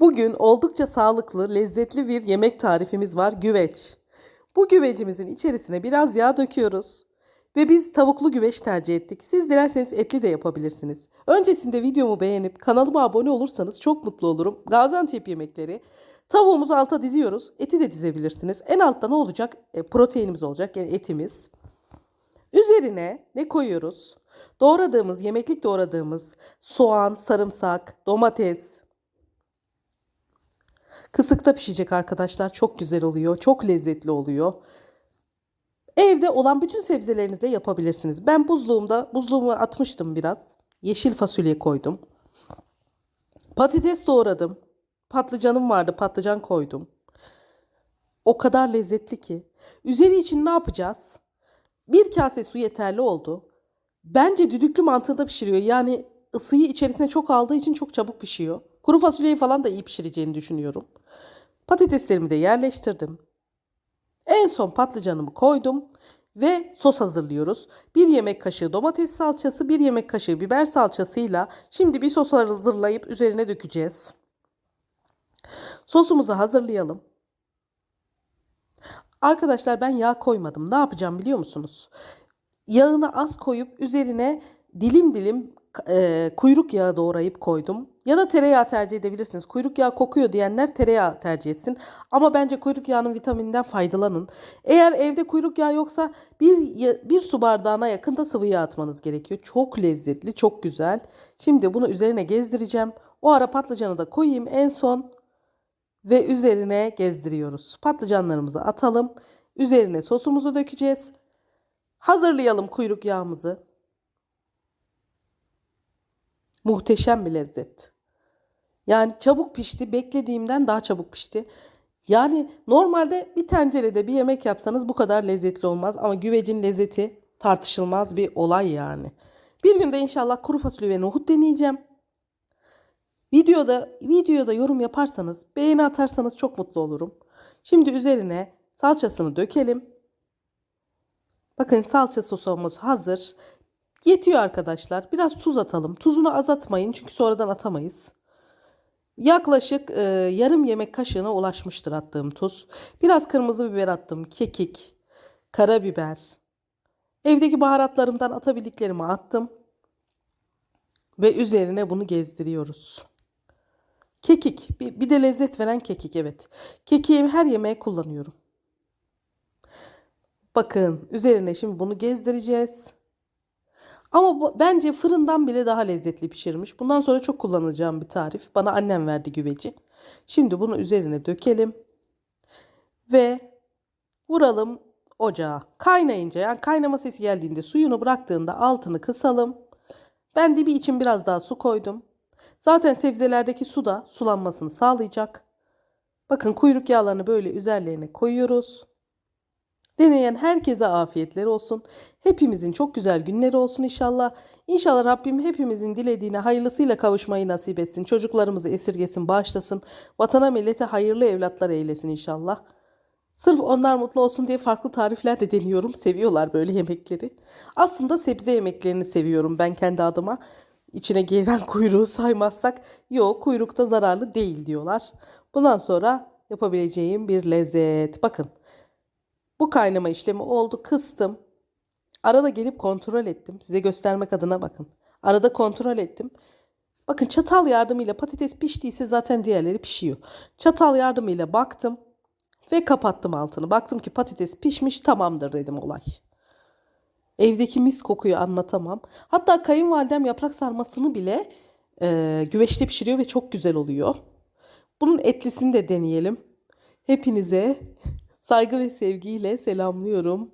Bugün oldukça sağlıklı, lezzetli bir yemek tarifimiz var, güveç. Bu güvecimizin içerisine biraz yağ döküyoruz. Ve biz tavuklu güveç tercih ettik. Siz dilerseniz etli de yapabilirsiniz. Öncesinde videomu beğenip kanalıma abone olursanız çok mutlu olurum. Gaziantep yemekleri. Tavuğumuzu alta diziyoruz. Eti de dizebilirsiniz. En altta ne olacak? E, proteinimiz olacak yani etimiz. Üzerine ne koyuyoruz? Doğradığımız, yemeklik doğradığımız soğan, sarımsak, domates, Kısıkta pişecek arkadaşlar. Çok güzel oluyor. Çok lezzetli oluyor. Evde olan bütün sebzelerinizle yapabilirsiniz. Ben buzluğumda, buzluğuma atmıştım biraz. Yeşil fasulye koydum. Patates doğradım. Patlıcanım vardı. Patlıcan koydum. O kadar lezzetli ki. Üzeri için ne yapacağız? Bir kase su yeterli oldu. Bence düdüklü mantığında pişiriyor. Yani ısıyı içerisine çok aldığı için çok çabuk pişiyor. Kuru fasulyeyi falan da iyi pişireceğini düşünüyorum. Patateslerimi de yerleştirdim. En son patlıcanımı koydum ve sos hazırlıyoruz. Bir yemek kaşığı domates salçası, bir yemek kaşığı biber salçasıyla şimdi bir sos hazırlayıp üzerine dökeceğiz. Sosumuzu hazırlayalım. Arkadaşlar ben yağ koymadım. Ne yapacağım biliyor musunuz? Yağını az koyup üzerine dilim dilim e, kuyruk yağı doğrayıp koydum. Ya da tereyağı tercih edebilirsiniz. Kuyruk yağı kokuyor diyenler tereyağı tercih etsin. Ama bence kuyruk yağının vitamininden faydalanın. Eğer evde kuyruk yağı yoksa bir, bir su bardağına yakın da sıvı yağ atmanız gerekiyor. Çok lezzetli, çok güzel. Şimdi bunu üzerine gezdireceğim. O ara patlıcanı da koyayım en son. Ve üzerine gezdiriyoruz. Patlıcanlarımızı atalım. Üzerine sosumuzu dökeceğiz. Hazırlayalım kuyruk yağımızı. Muhteşem bir lezzet. Yani çabuk pişti. Beklediğimden daha çabuk pişti. Yani normalde bir tencerede bir yemek yapsanız bu kadar lezzetli olmaz. Ama güvecin lezzeti tartışılmaz bir olay yani. Bir günde inşallah kuru fasulye ve nohut deneyeceğim. Videoda videoda yorum yaparsanız, beğeni atarsanız çok mutlu olurum. Şimdi üzerine salçasını dökelim. Bakın salça sosumuz hazır. Yetiyor arkadaşlar. Biraz tuz atalım. Tuzunu az atmayın çünkü sonradan atamayız. Yaklaşık e, yarım yemek kaşığına ulaşmıştır attığım tuz. Biraz kırmızı biber attım. Kekik, karabiber. Evdeki baharatlarımdan atabildiklerimi attım. Ve üzerine bunu gezdiriyoruz. Kekik. Bir, bir de lezzet veren kekik evet. Kekiği her yemeğe kullanıyorum. Bakın üzerine şimdi bunu gezdireceğiz. Ama bu, bence fırından bile daha lezzetli pişirmiş. Bundan sonra çok kullanacağım bir tarif. Bana annem verdi güveci. Şimdi bunu üzerine dökelim. Ve vuralım ocağa. Kaynayınca yani kaynama sesi geldiğinde suyunu bıraktığında altını kısalım. Ben dibi için biraz daha su koydum. Zaten sebzelerdeki su da sulanmasını sağlayacak. Bakın kuyruk yağlarını böyle üzerlerine koyuyoruz. Deneyen herkese afiyetler olsun. Hepimizin çok güzel günleri olsun inşallah. İnşallah Rabbim hepimizin dilediğine hayırlısıyla kavuşmayı nasip etsin. Çocuklarımızı esirgesin, bağışlasın. Vatana millete hayırlı evlatlar eylesin inşallah. Sırf onlar mutlu olsun diye farklı tarifler de deniyorum. Seviyorlar böyle yemekleri. Aslında sebze yemeklerini seviyorum ben kendi adıma. İçine giren kuyruğu saymazsak yok kuyrukta zararlı değil diyorlar. Bundan sonra yapabileceğim bir lezzet. Bakın bu kaynama işlemi oldu. Kıstım. Arada gelip kontrol ettim. Size göstermek adına bakın. Arada kontrol ettim. Bakın çatal yardımıyla patates piştiyse zaten diğerleri pişiyor. Çatal yardımıyla baktım ve kapattım altını. Baktım ki patates pişmiş tamamdır dedim olay. Evdeki mis kokuyu anlatamam. Hatta kayınvalidem yaprak sarmasını bile e, güveçte pişiriyor ve çok güzel oluyor. Bunun etlisini de deneyelim. Hepinize saygı ve sevgiyle selamlıyorum.